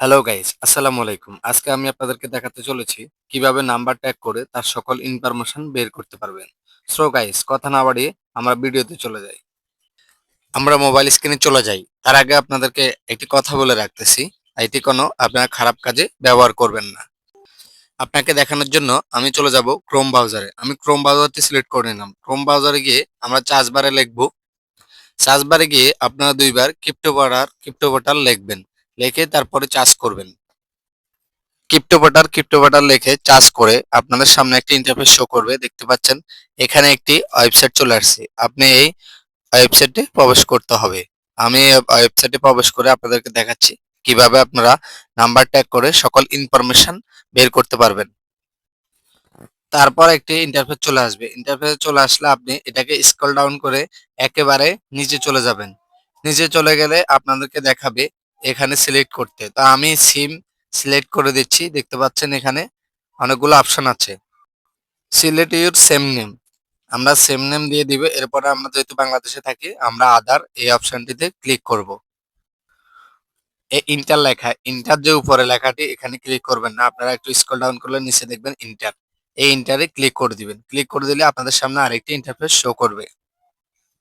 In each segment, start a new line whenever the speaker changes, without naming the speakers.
Hello guys আসসালামু আলাইকুম আজকে আমি আপনাদেরকে দেখাতে চলেছি কীভাবে নাম্বার ট্যাগ করে তার সকল ইনফরমেশন বের করতে পারবেন। সো গাইস কথা না বাড়িয়ে আমরা ভিডিওতে চলে যাই। আমরা মোবাইল স্ক্রিনে চলে যাই। তার আগে আপনাদেরকে একটি কথা বলে রাখতেছি। এটি কোনো আপনারা খারাপ কাজে ব্যবহার করবেন না। আপনাকে দেখানোর জন্য আমি চলে যাব ক্রোম ব্রাউজারে আমি ক্রোম ব্রাউজারটি সিলেক্ট করে নিলাম। ক্রোম ব্রাউজারে গিয়ে আমরা চার্জ বারে লিখব। চার্জ গিয়ে আপনারা দুইবার ক্রিপ্টো বাটার ক্রিপ্টো লিখবেন। লিখে তারপরে চার্জ করবেন। ক্রিপ্টো বাটার ক্রিপ্টো বাটার লিখে চার্জ করে আপনাদের সামনে একটা ইন্টারফেস শো করবে। দেখতে পাচ্ছেন, এখানে একটি ওয়েবসাইট চলে আসছে। আপনি এই ওয়েবসাইটে প্রবেশ করতে হবে। আমি ওয়েবসাইটে প্রবেশ করে আপনাদেরকে দেখাচ্ছি কীভাবে আপনারা নাম্বার ট্যাগ করে সকল ইনফরমেশন বের করতে পারবেন। তারপর একটি ইন্টারফেস চলে আসবে। ইন্টারফেস চলে আসলে আপনি এটাকে স্ক্রল ডাউন করে একেবারে নিচে চলে যাবেন। নিচে চলে গেলে আপনাদেরকে দেখাবে এখানে সিলেক্ট করতে। তো আমি সিম সিলেক্ট করে দিচ্ছি। দেখতে পাচ্ছেন এখানে অনেকগুলো অপশন আছে। সিলেক্ট ইউর সেম নেম আমরা সেম নেম দিয়ে দিবে। এরপরে আমরা যেহেতু বাংলাদেশে থাকি, আমরা আদার এই অপশনটিতে ক্লিক করব। এই ইন্টার লেখা। ইন্টার যে উপরে লেখাটি, এখানে ক্লিক করবেন না। আপনারা একটু স্ক্রল ডাউন করলে নিচে দেখবেন ইন্টার এই ইন্টারে ক্লিক করে দিবেন। ক্লিক করে দিলে আপনাদের সামনে আরেকটি ইন্টারফেস শো করবে।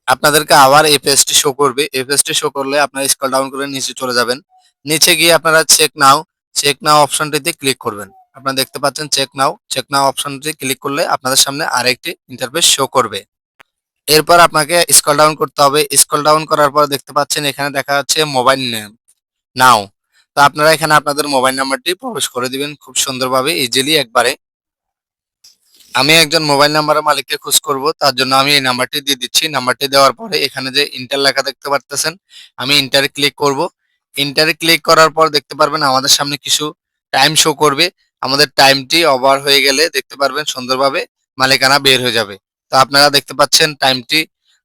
আপনাদেরকে আবার এই পেজটি শো করবে। এই পেজটি শো করলে আপনারা স্ক্রল ডাউন করে নিচে চলে যাবেন। নিচে গিয়ে আপনারা চেক নাও চেক নাও অপশনটিতে ক্লিক করবেন। আপনারা দেখতে পাচ্ছেন চেক নাও চেক নাও অপশনটি ক্লিক করলে আপনাদের সামনে আরেকটি ইন্টারফেস শো করবে। এরপর আপনাকে স্ক্রল ডাউন করতে হবে। স্ক্রল ডাউন করার পর দেখতে পাচ্ছেন এখানে দেখা যাচ্ছে মোবাইল নেম নাও তো আপনারা এখানে আপনাদের মোবাইল নাম্বারটি প্রবেশ করে দিবেন খুব সুন্দরভাবে ইজিলি একবারে। আমি একজন মোবাইল নাম্বারের মালিককে খোঁজ করব, তার জন্য আমি এই নাম্বারটি দিয়ে দিচ্ছি। নাম্বারটি দেওয়ার পরে এখানে যে ইন্টার লেখা দেখতে পারতেছেন, আমি ইন্টারে ক্লিক করব। ইন্টারে ক্লিক করার পর দেখতে পারবেন আমাদের সামনে কিছু টাইম শো করবে। আমাদের টাইমটি ওভার হয়ে গেলে দেখতে পারবেন সুন্দরভাবে মালিকানা বের হয়ে যাবে। তো আপনারা দেখতে পাচ্ছেন টাইমটি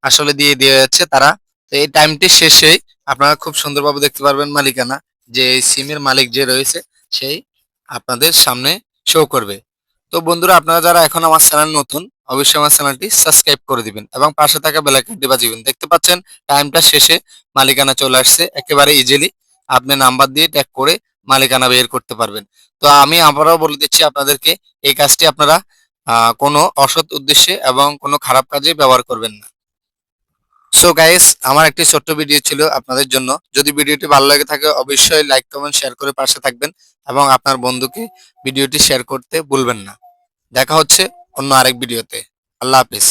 আসলে দিয়ে দিয়ে যাচ্ছে তারা। তো এই টাইমটি শেষে আপনারা খুব সুন্দরভাবে দেখতে পারবেন মালিকানা। যে সিমের মালিক যে রয়েছে, সেই আপনাদের সামনে শো করবে। তো বন্ধুরা, আপনারা যারা এখন আমার চ্যানেল নতুন, অবশ্যই আমার চ্যানেলটি সাবস্ক্রাইব করে দিবেন এবং পাশে থাকা বেল আইকনটি বাজিবেন। দেখতে পাচ্ছেন টাইমটা শেষে মালিকানা চলে আসছে, একেবারে ইজিলি আপনি নাম্বার দিয়ে ট্যাগ করে মালিকানা বের করতে পারবেন। তো আমি আবারও বলে দিচ্ছি আপনাদেরকে, এই কাজটি আপনারা কোনো অসৎ উদ্দেশ্যে এবং কোনো খারাপ কাজে ব্যবহার করবেন না। সো গাইস আমার একটি ছোট্ট ভিডিও ছিল আপনাদের জন্য। যদি ভিডিওটি ভালো লাগে থাকে, অবশ্যই লাইক কমেন্ট শেয়ার করে পাশে থাকবেন এবং আপনার বন্ধুকে ভিডিওটি শেয়ার করতে ভুলবেন না। দেখা হচ্ছে অন্য আরেক ভিডিওতে। আল্লাহ হাফিজ।